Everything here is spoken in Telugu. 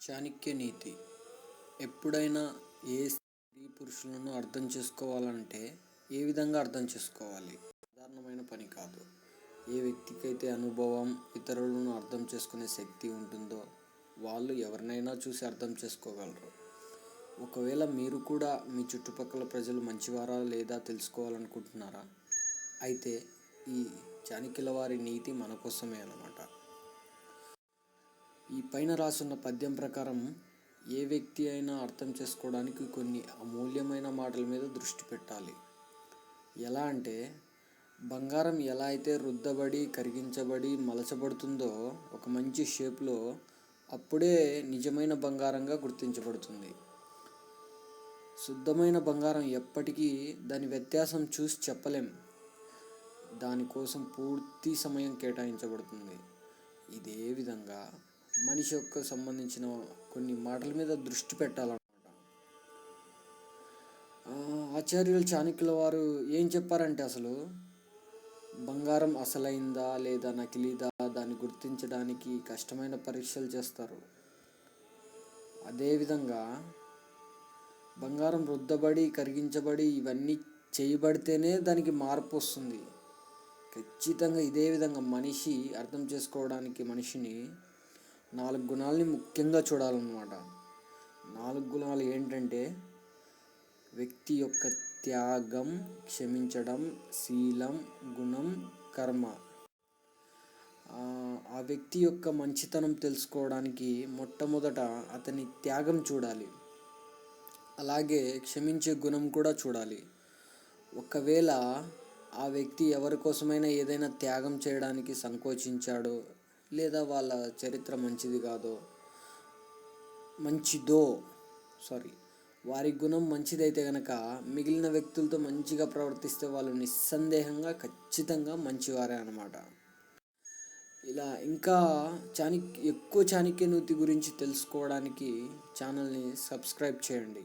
చాణక్య నీతి. ఎప్పుడైనా ఏ స్త్రీ పురుషులను అర్థం చేసుకోవాలంటే ఏ విధంగా అర్థం చేసుకోవాలి? సాధారణమైన పని కాదు. ఏ వ్యక్తికైతే అనుభవం ఇతరులను అర్థం చేసుకునే శక్తి ఉంటుందో వాళ్ళు ఎవరినైనా చూసి అర్థం చేసుకోగలరు. ఒకవేళ మీరు కూడా మీ చుట్టుపక్కల ప్రజలు మంచివారా లేదా తెలుసుకోవాలనుకుంటున్నారా? అయితే ఈ చాణక్యుల వారి నీతి మన కోసమే అన్నమాట. ఈ పైన రాసున్న పద్యం ప్రకారం ఏ వ్యక్తి అయినా అర్థం చేసుకోవడానికి కొన్ని అమూల్యమైన మాటల మీద దృష్టి పెట్టాలి. ఎలా అంటే బంగారం ఎలా అయితే రుద్దబడి కరిగించబడి మలచబడుతుందో ఒక మంచి షేప్లో అప్పుడే నిజమైన బంగారంగా గుర్తించబడుతుంది. శుద్ధమైన బంగారం ఎప్పటికీ దాని వ్యత్యాసం చూసి చెప్పలేం. దానికోసం పూర్తి సమయం కేటాయించబడుతుంది. ఇదే విధంగా మనిషి యొక్క సంబంధించిన కొన్ని మాటల మీద దృష్టి పెట్టాలన్నమాట. ఆచార్యులు చాణక్యుల వారు ఏం చెప్పారంటే అసలు బంగారం అసలైందా లేదా నకిలీదా దాన్ని గుర్తించడానికి కష్టమైన పరీక్షలు చేస్తారు. అదేవిధంగా బంగారం రుద్దబడి కరిగించబడి ఇవన్నీ చేయబడితేనే దానికి మార్పు వస్తుంది. ఖచ్చితంగా ఇదే విధంగా మనిషి అర్థం చేసుకోవడానికి మనిషిని నాలుగు గుణాలని ముఖ్యంగా చూడాలన్నమాట. నాలుగు గుణాలు ఏంటంటే వ్యక్తి యొక్క త్యాగం క్షమించడం శీలం గుణం కర్మ. ఆ, వ్యక్తి యొక్క మంచితనం తెలుసుకోవడానికి మొట్టమొదట అతని త్యాగం చూడాలి. అలాగే క్షమించే గుణం కూడా చూడాలి. ఒకవేళ ఆ వ్యక్తి ఎవరి కోసమైనా ఏదైనా త్యాగం చేయడానికి సంకోచించాడో లేదా వాళ్ళ చరిత్ర మంచిది కాదో మంచిదో సారీ వారి గుణం మంచిదైతే కనుక మిగిలిన వ్యక్తులతో మంచిగా ప్రవర్తిస్తే వాళ్ళు నిస్సందేహంగా ఖచ్చితంగా మంచివారే అనమాట ఇలా ఇంకా చాణక్య ఎక్కువ చాణక్య గురించి తెలుసుకోవడానికి ఛానల్ని సబ్స్క్రైబ్ చేయండి.